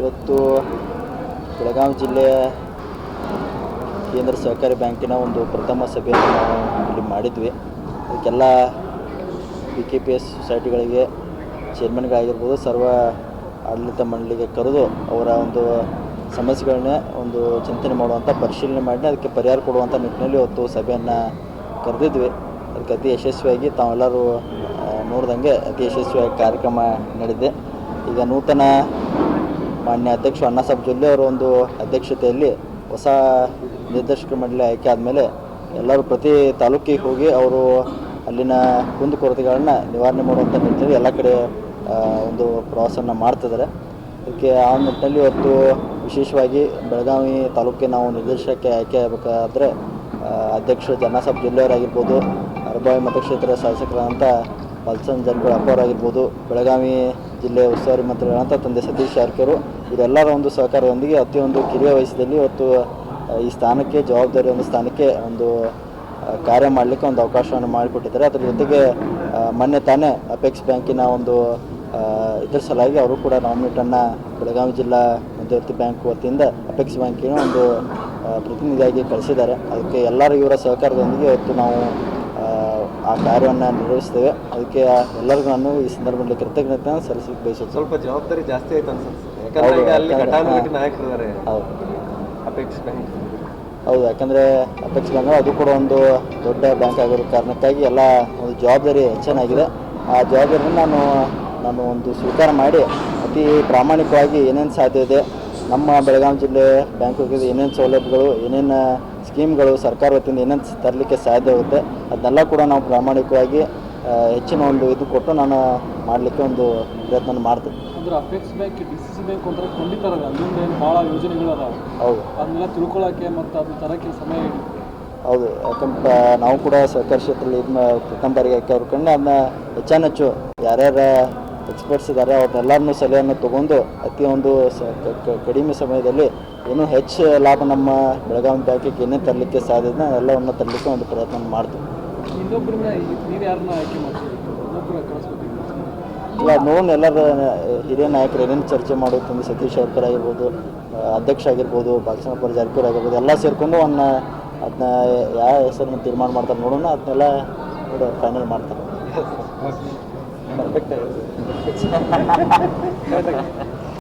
ಇವತ್ತು ಬೆಳಗಾವಿ ಜಿಲ್ಲೆಯ ಕೇಂದ್ರ ಸಹಕಾರಿ ಬ್ಯಾಂಕಿನ ಒಂದು ಪ್ರಥಮ ಸಭೆಯನ್ನು ನಾವು ಇಲ್ಲಿ ಮಾಡಿದ್ವಿ. ಅದಕ್ಕೆಲ್ಲ ಬಿ ಕೆ ಪಿ ಎಸ್ ಸೊಸೈಟಿಗಳಿಗೆ ಚೇರ್ಮನ್ಗಳಾಗಿರ್ಬೋದು ಸರ್ವ ಆಡಳಿತ ಮಂಡಳಿಗೆ ಕರೆದು ಅವರ ಒಂದು ಸಮಸ್ಯೆಗಳನ್ನೇ ಒಂದು ಚಿಂತನೆ ಮಾಡುವಂಥ ಪರಿಶೀಲನೆ ಮಾಡಿ, ಅದಕ್ಕೆ ಪರಿಹಾರ ಕೊಡುವಂಥ ನಿಟ್ಟಿನಲ್ಲಿ ಇವತ್ತು ಸಭೆಯನ್ನು ಕರೆದಿದ್ವಿ. ಅದಕ್ಕೆ ಅತಿ ಯಶಸ್ವಿಯಾಗಿ ತಾವೆಲ್ಲರೂ ನೋಡ್ದಂಗೆ ಅತಿ ಯಶಸ್ವಿಯಾಗಿ ಕಾರ್ಯಕ್ರಮ ನಡೆದಿದೆ ಈಗ ನೂತನ ಮಾನ್ಯ ಅಧ್ಯಕ್ಷ ಅಣ್ಣಾಸಾಬ್ ಜೊಲ್ಲೆ ಅವರ ಒಂದು ಅಧ್ಯಕ್ಷತೆಯಲ್ಲಿ ಹೊಸ ನಿರ್ದೇಶಕ ಮಂಡಳಿ ಆಯ್ಕೆ ಆದಮೇಲೆ ಎಲ್ಲರೂ ಪ್ರತಿ ತಾಲೂಕಿಗೆ ಹೋಗಿ ಅವರು ಅಲ್ಲಿನ ಕುಂದುಕೊರತೆಗಳನ್ನ ನಿವಾರಣೆ ಮಾಡುವಂಥ ನಿಟ್ಟಿನಲ್ಲಿ ಎಲ್ಲ ಕಡೆ ಒಂದು ಪ್ರವಾಸವನ್ನು ಮಾಡ್ತಿದ್ದಾರೆ. ಅದಕ್ಕೆ ಆ ನಿಟ್ಟಿನಲ್ಲಿ ಇವತ್ತು ವಿಶೇಷವಾಗಿ ಬೆಳಗಾವಿ ತಾಲೂಕಿನ ನಾವು ನಿರ್ದೇಶಕಕ್ಕೆ ಆಯ್ಕೆ ಆಗಬೇಕಾದ್ರೆ ಅಧ್ಯಕ್ಷರು ಜನ್ನಾಸಾಬ್ ಜಿಲ್ಲೆಯವರಾಗಿರ್ಬೋದು ಅರಬಾವಿ ಮತಕ್ಷೇತ್ರ ಶಾಸಕರಾದಂಥ ಪಲ್ಸನ್ ಜನಗಳ ಅಪ್ಪವರಾಗಿರ್ಬೋದು ಬೆಳಗಾವಿ ಜಿಲ್ಲೆ ಉಸ್ತುವಾರಿ ಮಂತ್ರಿಗಳಂತ ತಂದೆ ಸತೀಶ್ ಜಾರಕಿಹೊಳಿ, ಇದೆಲ್ಲರ ಒಂದು ಸಹಕಾರದೊಂದಿಗೆ ಅತಿಯೊಂದು ಕಿರಿಯ ವಯಸ್ಸಿನಲ್ಲಿ ಇವತ್ತು ಈ ಸ್ಥಾನಕ್ಕೆ, ಜವಾಬ್ದಾರಿ ಒಂದು ಸ್ಥಾನಕ್ಕೆ ಒಂದು ಕಾರ್ಯ ಮಾಡಲಿಕ್ಕೆ ಒಂದು ಅವಕಾಶವನ್ನು ಮಾಡಿಕೊಟ್ಟಿದ್ದಾರೆ. ಅದರ ಜೊತೆಗೆ ಮೊನ್ನೆ ತಾನೇ ಅಪೆಕ್ಸ್ ಬ್ಯಾಂಕಿನ ಒಂದು ಇದ್ರ ಸಲುವಾಗಿ ಅವರು ಕೂಡ ನಾಮಿನೇಟನ್ನು ಬೆಳಗಾವಿ ಜಿಲ್ಲಾ ಮಧ್ಯವರ್ತಿ ಬ್ಯಾಂಕ್ ವತಿಯಿಂದ ಅಪೆಕ್ಸ್ ಬ್ಯಾಂಕಿನ ಒಂದು ಪ್ರತಿನಿಧಿಯಾಗಿ ಕಳಿಸಿದ್ದಾರೆ. ಅದಕ್ಕೆ ಎಲ್ಲರೂ ಇವರ ಸಹಕಾರದೊಂದಿಗೆ ಇವತ್ತು ನಾವು ಆ, ಕಾರ್ಯವನ್ನು ನಿರ್ವಹಿಸ್ತೇವೆ. ಅದಕ್ಕೆ ಎಲ್ಲರಿಗೂ ನಾನು ಈ ಸಂದರ್ಭದಲ್ಲಿ ಕೃತಜ್ಞತೆ ಸಲ್ಲಿಸಲಿಕ್ಕೆ ಬಯಸುತ್ತೆ ಸ್ವಲ್ಪ ಜವಾಬ್ದಾರಿ ಜಾಸ್ತಿ ಆಯ್ತು ಅನ್ಸುತ್ತೆ. ಯಾಕಂದ್ರೆ ಈಗ ಅಲ್ಲಿ ಯಾಕಂದ್ರೆ- ಘಟಾನುಘಟಿ ನಾಯಕರಿದ್ದಾರೆ. ಹೌದು. ಅಪೇಕ್ಷ ಬ್ಯಾಂಕ್ ಹೌದು ಯಾಕಂದರೆ ಅಪೆಕ್ಸ್ ಬ್ಯಾಂಕ್ ಅದು ಕೂಡ ಒಂದು ದೊಡ್ಡ ಬ್ಯಾಂಕ್ ಆಗಿರೋ ಕಾರಣಕ್ಕಾಗಿ ಎಲ್ಲ ಒಂದು ಜವಾಬ್ದಾರಿ ಹೆಚ್ಚಾಗಿದೆ. ಆ ಜವಾಬ್ದಾರಿಯನ್ನು ನಾನು ನಾನು ಒಂದು ಸ್ವೀಕಾರ ಮಾಡಿ ಅತಿ ಪ್ರಾಮಾಣಿಕವಾಗಿ ಏನೇನು ಸಾಧ್ಯ ಇದೆ ನಮ್ಮ ಬೆಳಗಾವಿ ಜಿಲ್ಲೆ ಬ್ಯಾಂಕಿಗೆ ಏನೇನು ಸೌಲಭ್ಯಗಳು ಏನೇನು ಸ್ಕೀಮ್ಗಳು ಸರ್ಕಾರ ವತಿಯಿಂದ ಏನೇನು ತರಲಿಕ್ಕೆ ಸಾಧ್ಯ ಆಗುತ್ತೆ. ಅದನ್ನೆಲ್ಲ ಕೂಡ ನಾವು ಪ್ರಾಮಾಣಿಕವಾಗಿ ಹೆಚ್ಚಿನ ಒಂದು ಇದು ಕೊಟ್ಟು ನಾನು ಮಾಡಲಿಕ್ಕೆ ಒಂದು ಪ್ರಯತ್ನ ಮಾಡ್ತೀನಿ. ಅಂದ್ರೆ apex bank D C C bank ಒಂಥರ ಖಂಡಿತಾರಲ್ಲ ಅಲ್ಲಿಂದ ಏನು ಭಾಳ ಯೋಜನೆಗಳು ಅದಾವೆ. ಹೌದು. ಅದನ್ನೆಲ್ಲ ಮತ್ತು ತರಕ್ಕೆ ಸಮಯ ಹಿಡಿಯುತ್ತೆ. ಹೌದು ಯಾಕಂದ್ರೆ ನಾವು ಕೂಡ ಸಹಕಾರ ಕ್ಷೇತ್ರದಲ್ಲಿ ಇದನ್ನ ಪ್ರಥಮ ಬಾರಿಗೆ ಅದನ್ನ ಹೆಚ್ಚಾನೆಚ್ಚು ಯಾರ್ಯಾರ ಎಕ್ಸ್ಪರ್ಟ್ಸ್ ಇದ್ದಾರೆ ಅವ್ರನ್ನೆಲ್ಲರನ್ನೂ ಸಲಹೆಯನ್ನು ತೊಗೊಂಡು ಅತಿ ಒಂದು ಸ- ಕಡಿಮೆ ಸಮಯದಲ್ಲಿ ಇನ್ನೂ ಹೆಚ್ಚು ಲಾಭ ನಮ್ಮ ಬೆಳಗಾವಿ ಬ್ಯಾಂಕಿಗೆ ಏನೇ ತರಲಿಕ್ಕೆ ಸಾಧ್ಯ ಎಲ್ಲವನ್ನು ತರಲಿಕ್ಕೆ ಒಂದು ಪ್ರಯತ್ನ ಮಾಡ್ತೀವಿ. ಇಲ್ಲ ನೋಡೋಣ ಎಲ್ಲರ ಹಿರಿಯ ನಾಯಕರು ಏನೇನು ಚರ್ಚೆ ಮಾಡೋದು ಸತೀಶ್ ಅವರ್ಕರ್ ಆಗಿರ್ಬೋದು ಅಧ್ಯಕ್ಷ ಆಗಿರ್ಬೋದು ಬಾಲಕೃಷ್ಣಪ್ಪರ ಜಾರಕಿಹೊಳಿ ಆಗಿರ್ಬೋದು ಎಲ್ಲ ಸೇರಿಕೊಂಡು ಅವನ್ನ ಅದನ್ನ ಯಾವ ಹೆಸರನ್ನ ತೀರ್ಮಾನ ಮಾಡ್ತಾರೆ ನೋಡೋಣ ಅದನ್ನೆಲ್ಲ ನೋಡಿ ಫೈನಲ್ ಮಾಡ್ತಾರೆ. Perfekt.